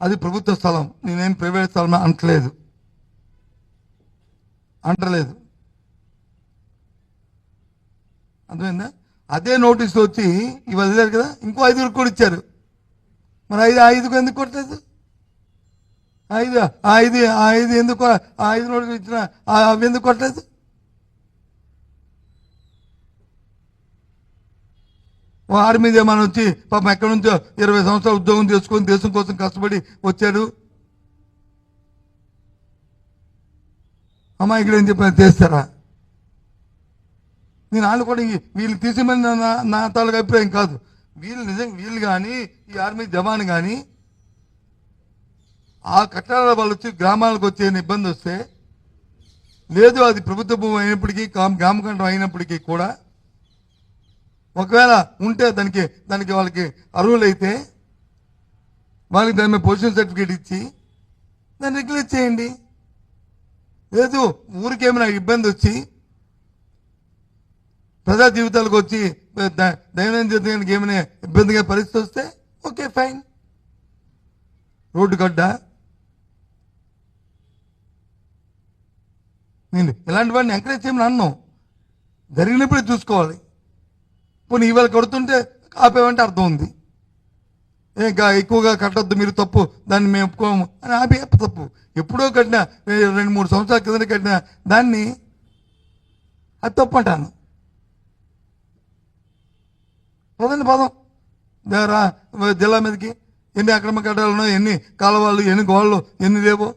అది ప్రభుత్వ స్థలం. నేనేం ప్రైవేట్ స్థలం అంటలేదు అంటలేదు అర్థమైందా? అదే నోటీస్ వచ్చి ఇవి వదిలేరు కదా? ఇంకో ఐదుగురు కూడా ఇచ్చారు. మరి ఐదు ఐదుకు ఎందుకు కొట్టలేదు? ఐదు ఆ ఐదు ఆ ఐదు ఎందుకు ఆ ఐదు నోటీసులు ఇచ్చిన ఆ అవి ఎందుకు కొట్టలేదు? ఓ ఆర్మీ ఏమైనా వచ్చి పాపం ఎక్కడి నుంచో ఇరవై సంవత్సరాలు ఉద్యోగం చేసుకొని దేశం కోసం కష్టపడి వచ్చాడు? అమ్మాయికి ఏం చెప్పిన చేస్తారా? నేను వాళ్ళు కూడా వీళ్ళు తీసేమని నా- నా నా తాలూకు అభిప్రాయం కాదు. వీళ్ళు నిజంగా వీళ్ళు కానీ ఈ ఆర్మీ జవాన్ కానీ ఆ కట్టడాల వాళ్ళు వచ్చి గ్రామాలకు వచ్చే ఇబ్బంది వస్తే లేదు అది ప్రభుత్వ భూమి అయినప్పటికీ కామ్- అయినప్పటికీ కూడా ఒకవేళ ఉంటే దానికి దానికి వాళ్ళకి అర్హులైతే వాళ్ళకి దాని మీద పొజిషన్ సర్టిఫికేట్ ఇచ్చి దాన్ని రెగ్యులేట్ చేయండి. లేదు ఊరికేమైనా ఇబ్బంది వచ్చి ప్రజా జీవితాలకు వచ్చి దైనందిన జీవితానికి ఏమైనా ఇబ్బందిగా పరిస్థితి వస్తే ఓకే ఫైన్ రోడ్డు గడ్డ. నేను ఇలాంటి వాడిని ఎంకరేజ్ చేయమని అన్నాం. జరిగినప్పుడే చూసుకోవాలి. పోనీ ఇవాళ కొడుతుంటే ఆపేమంటే అర్థం ఉంది. ఇంకా ఎక్కువగా కట్టొద్దు మీరు తప్పు దాన్ని మేము ఒప్పుకోము అని ఆపే తప్పు. ఎప్పుడో కట్టిన రెండు మూడు సంవత్సరాల కింద కట్టిన దాన్ని అది తప్పు అంటాను. పదండి పదం. రా జిల్లా మీదకి ఎన్ని అక్రమ కట్టాలను ఎన్ని కాలువలు ఎన్ని గోళ్ళు ఎన్ని లేవో.